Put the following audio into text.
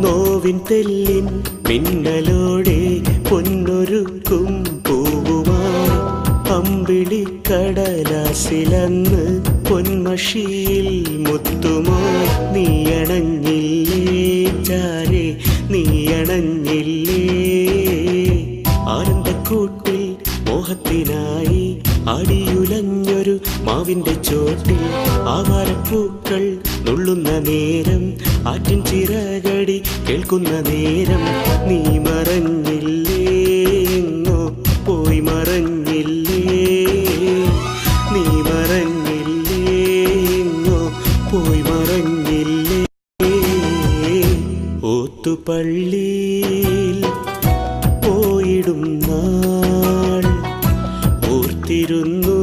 നോവിൻ തെല്ലിൻ മിന്നലോടെ പൊന്നൊരുക്കും പൂവുമായി. അമ്പിളി കടലാസിലന്ന് പൊന്മഷിയിൽ മുത്തുമായി. നീയണഞ്ഞില്ലേ ചാരെ നീയണഞ്ഞില്ലേ? ആനന്ദക്കൂട്ടിൽ മോഹത്തിനായി അടിയുലഞ്ഞൊരു മാവിന്റെ ചോട്ടിൽ ആവാരപ്പൂക്കൾ നുള്ളുന്ന നേരം ആറ്റിൻ ചിറകടി കേൾക്കുന്ന നേരം. നീ മറഞ്ഞില്ലേ? പോയി മറഞ്ഞില്ലേ? നീ മറഞ്ഞില്ലേ? പോയി മറഞ്ഞില്ലേ? ഓത്തുപള്ളി പോയിടും നാൾ ഓർത്തിരുന്നു.